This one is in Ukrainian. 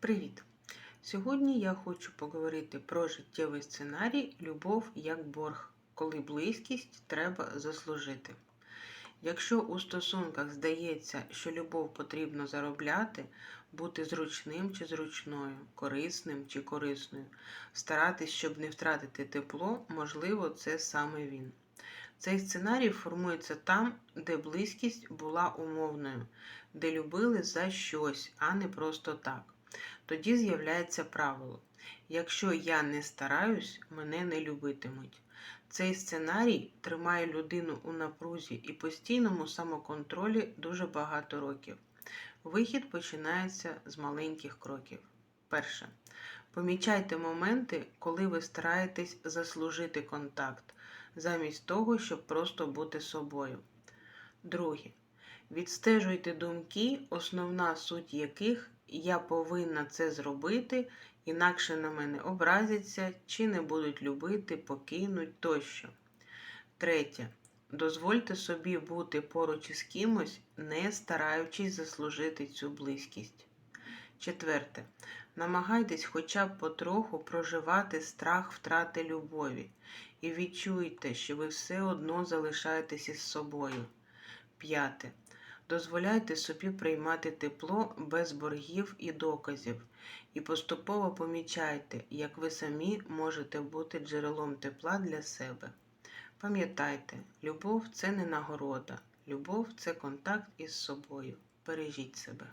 Привіт! Сьогодні я хочу поговорити про життєвий сценарій Любов як борг, коли близькість треба заслужити. Якщо у стосунках здається, що любов потрібно заробляти, бути зручним чи зручною, корисним чи корисною, старатись, щоб не втратити тепло, можливо, це саме він. Цей сценарій формується там, де близькість була умовною, де любили за щось, а не просто так. Тоді з'являється правило: якщо я не стараюсь, мене не любитимуть. Цей сценарій тримає людину у напрузі і постійному самоконтролі дуже багато років. Вихід починається з маленьких кроків. Перше. Помічайте моменти, коли ви стараєтесь заслужити контакт, замість того, щоб просто бути собою. Друге. Відстежуйте думки, основна суть яких я повинна це зробити, інакше на мене образяться чи не будуть любити, покинуть тощо. Третє. Дозвольте собі бути поруч із кимось, не стараючись заслужити цю близькість. Четверте. Намагайтесь хоча б потроху проживати страх втрати любові і відчуйте, що ви все одно залишаєтесь із собою. П'яте. Дозволяйте собі приймати тепло без боргів і доказів, і поступово помічайте, як ви самі можете бути джерелом тепла для себе. Пам'ятайте, любов це не нагорода, любов це контакт із собою. Бережіть себе.